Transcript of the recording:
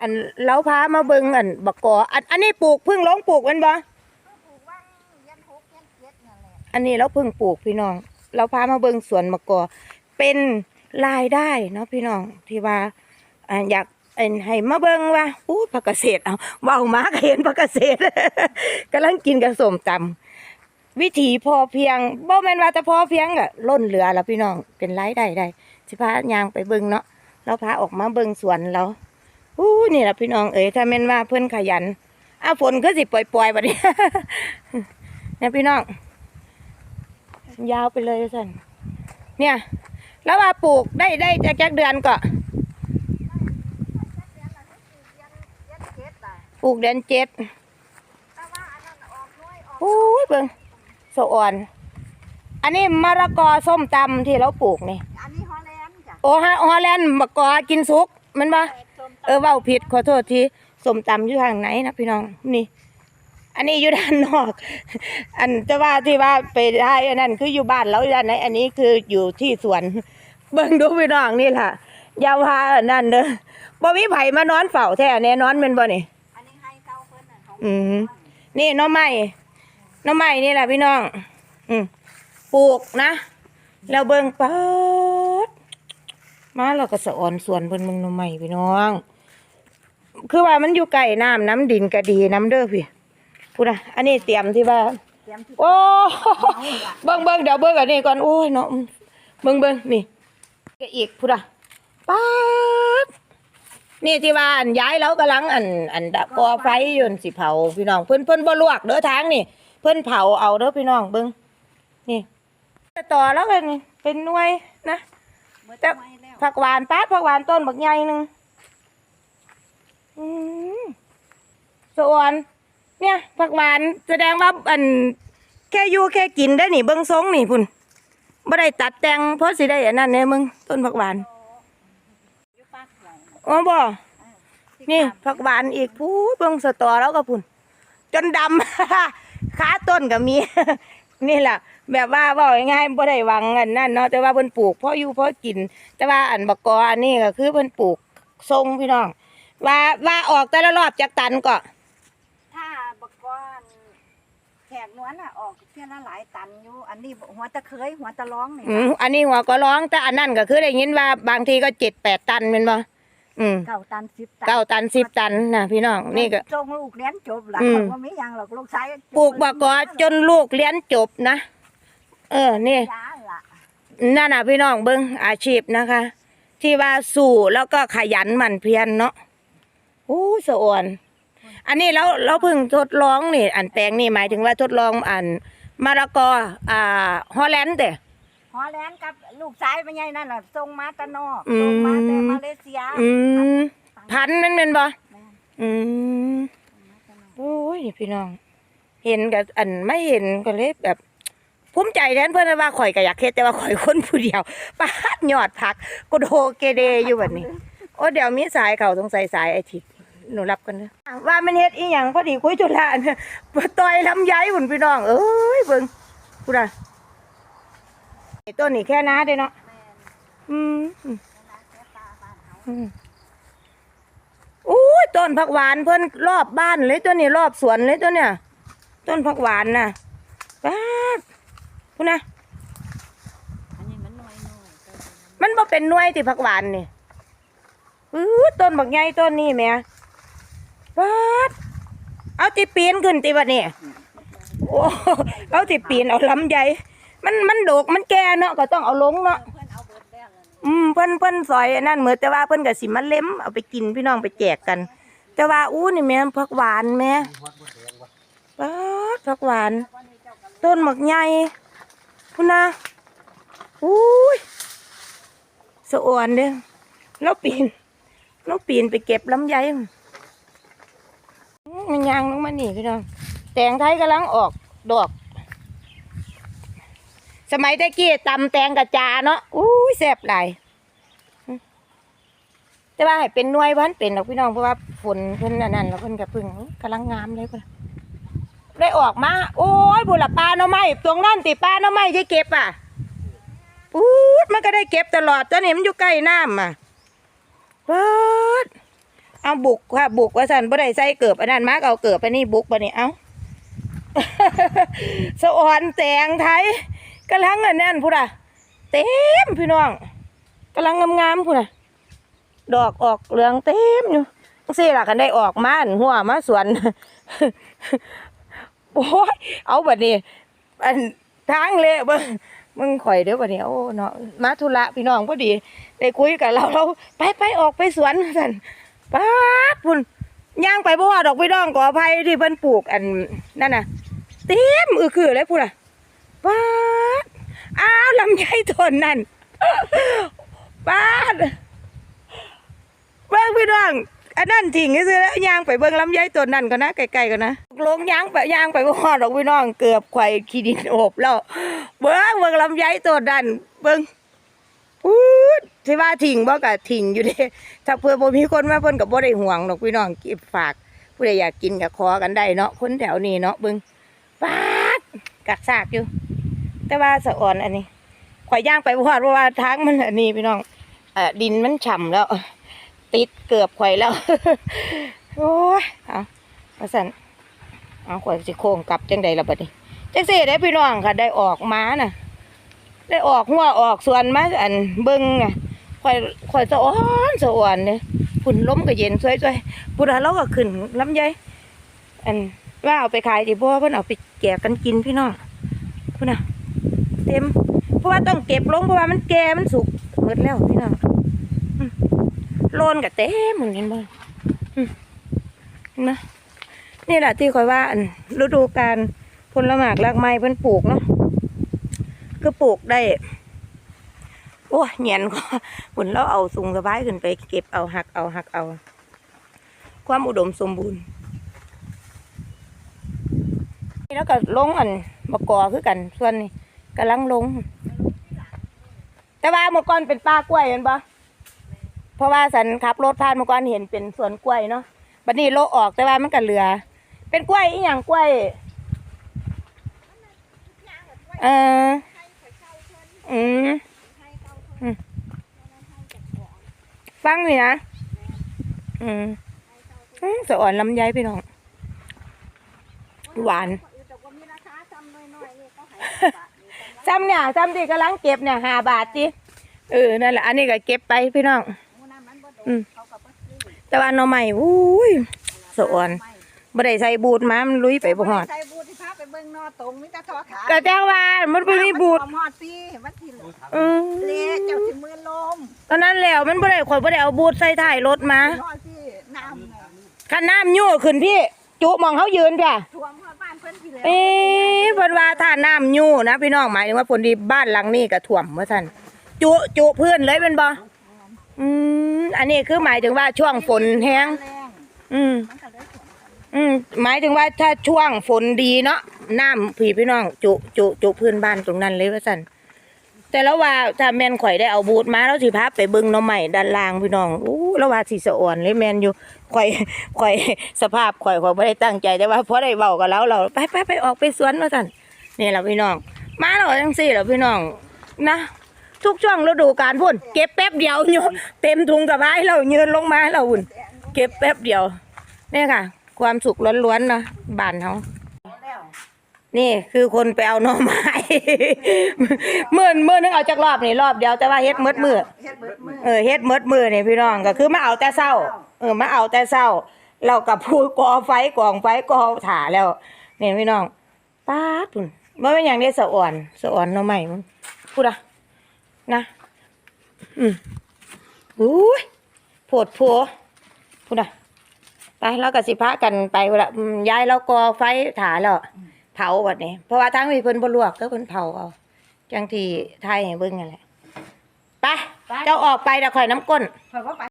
อันเราพามาเบิงอันบักกออันอันนี้ปลูกเพิ่งลงปลูกมันบ่ปลูกว่างยันหกยันเจ็ดนั่นแหละอันนี้เราเพิ่งปลูกพี่น้อง เราพามาเบิงสวนมะกอเป็นรายได้เนาะพี่น้องที่ว่าอ่าอยากเอ็นให้มาเบิงว่าอู้ผักเกษตรเอาเว้ามาก็เห็นผักเกษตรกำลังกินกับส้มตำวิถีพอเพียงบ่แม่นว่าแต่พอเพียงอะล้นเหลือแล้วพี่น้องเป็นรายได้ได้สิพายางไปเบิงเนาะเราพาออกมาเบิงสวนเรา อู้นี่ล่ะพี่น้องเอ๋ยถ้าแม่นว่าเพิ่นขยันอ้าวฝนก็สิปล่อยๆบัดนี้เนี่ยพี่น้อง ยาวไปเลยสันเนี่ย แล้วว่าปลูกได้ได้จากจักเดือนก็ยันเจ็ดอะปลูกเดือนเจ็ดแต่ว่าอันนั้นออกน้อยออกโอ้ยเบิ่งสะอ่อน อันนี้มะละกอส้มตำที่เราปลูกนี่ อันนี้ฮอลแลนด์จ้ะ โอ้ฮะฮอลแลนด์มะกอกินสุกแมันปะส้ม เออเว้าผิดขอโทษทีสมตำอยู่ทางไหนนะพี่น้องนี่ อันนี้อยู่ด้านนอก อันจะว่าที่ว่าไปได้อันนั้นคืออยู่บ้านเราด้านไหนอันนี้คืออยู่ที่สวน เบิ่งดูพี่น้องนี่ล่ะยาวพาอันนั่นเด้อบ่มีไผมานอนเฝ้าแท้แน่นอนแม่นบ่นี่อันนี้ให้เก้าเพิ่นน่ะเขาอืมนี่น้องใหม่น้องใหม่นี่แหละพี่น้อง อืมปลูกนะแล้วเบิ่งปัดมาเราก็สะอ่อนสวนเพิ่นเบิ่งน้องใหม่พี่น้อง คือว่ามันอยู่ใกล้น้ำน้ำดินก็ดีน้ำเด้อพี่พูดนะอันนี้เตรียมที่ว่าโอ้เบิ่งเบิ่งเดี๋ยวเบิ่งอันนี้ก่อนโอ้ยเนาะเบิ่งเบิ่งนี่ก็อีกพูดอะป๊าดนี่ที่ว่าอันย้ายแล้วกำลังอันอันดะกอไฟยนสิเผาพี่น้องเพิ่นเพิ่นบ่ลวกเด้อทางนี่ เพิ่นเผาเอาเด้อพี่น้องเบิ่งนี่ต่อแล้วกันนี่เป็นหน่วยนะเมื่อแต่ผักหวานปาดผักหวานต้นบักใหญ่หนึ่ง อืมสวน เนี่ยผักหวานแสดงว่าอัน แค่อยู่แค่กินได้อนี่เบิ่งทรงนี่พุ่นบ่ได้ตัดแต่งเพราะสิได้อันนั้นแน่มึงต้นผักหวานอยู่ปากใหญ่อ๋อบ่ที่นี่กลางผักหวานอีกพูดเบิ่งสตอแล้วก็พุ่นจนดำ ขาต้นก็มี นี่แหละแบบว่าเว้าง่ายๆบ่ได้หวังอันนั้นเนาะแต่ว่าเพิ่นปลูกเพราะอยู่เพราะกิน แต่ว่าอันบักกออันนี้ก็คือเพิ่นปลูกทรงพี่น้อง ว่าว่าออกแต่ละรอบจากตันก็ถ้าบกกอนแขกนวลน่ะออกเที่ยละหลายตันอยู่ อันนี้หัวตะเคยหัวตะร้องนี่อืมอันนี้หัวก็ร้องแต่อันนั้นก็คือได้ยินว่าบางทีก็เจ็ดแปดตันเป็นบ่อืมเก้าตันสิบตันเก้าตันสิบตันนะพี่น้องนี่ก็จงลูกเรียนจบหลังอืมว่าไม่ยังหรอกลูกชายปลูกบักกอจนลูกเรียนจบนะเออนี่ยาละนั่นน่ะพี่น้องเบิ้งอาชีพนะคะ ที่ว่าสู่แล้วก็ขยันหมั่นเพียรเนาะโอ้สะอ่อนอันนี้เราเราเพิ่งทดลองนี่ อันแปลงนี่หมายถึงว่าทดลองอันมะละกออ่าฮอลแลนด์เด้ฮอลแลนด์กับลูกชายเป็นไงนั่นน่ะส่งมาแตะนอกอืมส่งมาแต่มาเลเซียอืมพันธุ์นั่นเป็นบ่แม่นอืมส่งมาแต่นอกโอ้ยนี่พี่น้อง เห็นกับอันไม่เห็นก็เลยแบบภูมิใจแทนเพื่อนนะว่าข่อยก็อยากเฮ็ดแต่ว่าข่อยคนผู้เดียวปาดยอดผักก็โดเกเดอยู่แบบนี้ โอ้เดี๋ยวมีสายเขาสงสัยสายไอทิศ หนูรับกันเนอะว่ามันเฮ็ดอีหยังพอดีคุยจุฬาเนี่ยบ่ต่อยลำไยหุ่นพี่น้อง เอ้ยเบิ่งพูดอะไอ้ต้นนี่แค่น้าเด้เนาะแม่นอืมอืมนะแค่ตาบ้านเฮาอืมอู้ยต้นผักหวานเพิ่นรอบบ้านเลยตัวนี้รอบสวนเลยตัวเนี่ย ต้นผักหวานน่ะป้าดพูดนะอันนี้มันน้อยน้อยมันบ่เป็นหน่วยที่ผักหวานนี่อื้อต้นบักใหญ่ต้นนี้แหม่ ปาดเอาติปีนขึ้นติบัดนี้โอ้เอาติปีนเอาลำใหญ่ มันมันโดกมันแก่เนาะก็ต้องเอาลงเนาะเพื่อนเอาเบิดแล้วเลยอืมเพิ่นเพิ่นซอยนั่นเหมือนแต่ว่าเพิ่นก็สิมาเล็มเอาไปกินพี่น้องไปแจกกัน แต่ว่าอู้นี่แม่ผักหวานแม่ป๊าดผักหวาน ต้นหมักใหญ่พุ่นนะอุ้ยสะอ่อนเด้อแล้วปีนแล้วปีนไปเก็บลำไย มันยางลงมานี่พี่น้องแตงไทยกำลังออกดอก สมัยตะกี้ตำแตงกระจาเนาะอุ้ยแซ่บหลายแต่ว่าให้เป็นหน่วยพันเป็นดอกพี่น้องเพราะว่าฝนเพิ่นอันนั้นแล้วเพิ่นกระพึ่งกำลังงามเลยพิ่นได้ออกมา โอ้ยบุรปลาหน่อไม้ตรงนั่นติปลาหน่อไม้จะเก็บอะปูดมันก็ได้เก็บตลอดตอนนี้มันอยู่ใกล้น้ำอะปูด เอาบุกค่ะบุกว่าสันบ่ได้ใส่เกิบอันนั้นมากเอาเกิบอันนี้บุกบ่นี่เอาสะออนแตงไทยกำลังอันนั้นพุ่นอะเต็มพี่น้องกำลังงามๆพุ่นอะดอกออกเหลืองเต็มอยู่จังซี่ล่ะคันได้ออกมานหัวมาสวนโอ้ยเอาแบัดนี้อันทางเละเบิ่งมึงข่อยเด้อบัดนี้โอ้เนาะมาธุระพี่น้องพอดีได้คุยกับเราเราไปไปออกไปสวนสั่น ป๊าดพุ่นย่างไปบ่ว่าดอกพี่น้องขออภัยที่เพิ่นปลูกอันนั่นน่ะ เต็มอือคือเลยพุ่นอะป๊าดอ้าวลำไยต้นนั่นป๊าดเบิ่งพี่น้องอันนั้นจริงซื้อแล้วย่างไปเบิ่งลำไยต้นนั่นก็นะไกลๆกันะลงย่างไปย่างไปบ่ฮอดดอกพี่น้องเกือบไข่ขี้ดินโอบแล้วเบิ่งเบิ่งลำไยต้นนั่นเบิ่ง ดที่ว่าทิ้งบ่กะทิ้งอยู่เด้ถ้าเพื่อบ่มีคนมาเพิ่นก็บ่ได้ห่วงดอกพี่น้องเก็บฝาก ผู้ใดอยากกินก็ขอกันได้เนาะคนแถวนี้เนาะเบิ่งปาดกักซากอยู่ แต่ว่าสะอ่อนอันนี้ข่อยย่างไปบ่ฮอดเพราะว่าทางมันอันนี้พี่น้องเอ่อดินมันฉ่ำแล้ว ติดเกือบข่อยแล้วโอ้ยเอาว่าซั่นเอาข่อยสิโค้งกลับจังใดล่ะบัดนี้จังซี่ได้พี่น้องค่ะได้ออกมาน่ะได้ออกหัวออกส่วนมาอันเบิ้งไง ข่อยข่อยสะอ้อนสะอ่อนเนี่ยฝุ่นล้มก็เย็นสวยๆพุทธะเราก็ขึ้นลำไยอันว่าเอาไปขายดิบ่เพิ่นเอาไปแกะกันกินพี่น้องพุ่น่ะเต็ม เพราะว่าต้องเก็บลงเพราะว่ามันแก่มันสุกหมดแล้วพี่น้องโลนก็เต็มเหมือนกันบ่อืมเห็นไหมนี่แหละที่ข่อยว่าฤดูกาลผลหมากรากไม้เพิ่นปลูกเนาะก็ปลูกได้ โอ้ยเหียนก็หุ่นเราเอาสูงสบายขึ้นไปเก็บเอาหักเอาหักเอา ความอุดมสมบูรณ์นี่แล้วก็ลงอันมะกอคือกันส่วนนี้กำลังลง แต่ว่าเมื่อก่อนเป็นป้ากล้วยเห็นปะเพราะว่าสันขับรถผ่านเมื่อก่อนเห็นเป็นสวนกล้วยเนาะบัดนี้โลออกแต่ว่ามันก็เหลือ เป็นกล้วยอีหยังกล้วย เอออืมอืม ฟังนี่นะอืมอืมสะอ่อนลำไยพี่น้อง หวานแต่ว่ามีราคาจำน้อยๆนี่ก็ให้บาทนี่จำเนี่ยจำที่กำลังเก็บเนี่ยห้าบาทจิเออ นั่นแหละ อันนี้ก็เก็บไปพี่น้องหมูน้ำมันบ่โดอืมนเขาก็บ่ซื้อแต่ว่าหน่อใหม่อุ้ยสะอ่อนบ่ได้ใส่บูดมามันลุยไปบ่ฮอดใส่บูทที่พาไปเบิ่งนอตรงมีแต่ทอขาก็จ้าว่ามันบ่มีบูดมันหอดสิมันสิเหลืออืมเละเจ้าสิมือลมตอนนั้นแล้วมันบ่ได้ข่อยบ่ได้เอาบูดใส่ท้ายรถมาหอดสิน้ำน่ะคันน้ำยั่วขึ้นพี่ จุหมองเขายืนจ้ะท่วมฮอดบ้านเพิ่นสิแล้วเอ๊ะเพิ่นว่าถ้าน้ำยู่นะพี่น้องหมายถึงว่าผลดีบ้านหลังนี้ก็ท่วมว่าซั่นจุจุเพื่อนเลยเป็นบ่อืมอันนี้คือหมายถึงว่าช่วงฝนแห้งแรงอืมมันก็เลยท่วมกันอืมหมายถึงว่าถ้าช่วงฝนดีเนาะ น้ำพี่พี่น้อง จุจุจุพื้นบ้านตรงนั้นเลยว่าซั่นแต่แล้วว่าถ้าแมนข่อยได้เอาบูทมาแล้วสิพาไปบิ่งน่อใหม่ด้านล่างพี่น้องอู้แล้วว่าสิสะอ่อนเลยแมนอยู่ข่อยข่อยสภาพข่อยข่อยบ่ได้ตั้งใจแต่ว่าพอได้เว้ากับเราเราไปไปไปออกไปสวนว่าซั่นนี่แหละพี่น้อง มาแล้วจังซี่ล่ะพี่น้องนะทุกช่วงฤดูกาลพุ่นเก็บแป๊บเดียวอยู่เต็มถุงกระบายเราเยืนลงมาเราหุ่น เก็บแป๊บเดียวนี่ค่ะ ความสุขล้วนๆนะบ้านเขา นี่คือคนไปเอาหน่อไม้มื่อมื่อนึงเอาจากรอบนี่รอบเดียวแต่ว่าเฮ็ดหมดมือเฮ็ดเบิดมือเออเฮ็ดหมดมือนี่พี่น้องก็คือมาเอาแต่เช้า เออมาเอาแต่เช้า เรากับพูดกอไฟกองไฟกอถ่าแล้วนี่พี่น้องป้าดพุ่นบ่เป็นอย่างนี้สะอ่อนสะอ่อนหน่อไม้มึงพูดอะนะอืมอุ้ยโผดโผพูดอะไปแล้วก็สิพากันไปพุ่นละอืมยายเรากอไฟถ่าแล้ว เผาบัดนี้ เพราะว่าทั้งมีเพิ่นบ่ลวกก็เพิ่นเผาเอาจังที่ไทยให้เบิ่งนั่นแหละไปเจ้าออกไปเดี๋ยวข่อยน้ำก้น ข่อยบ่ไป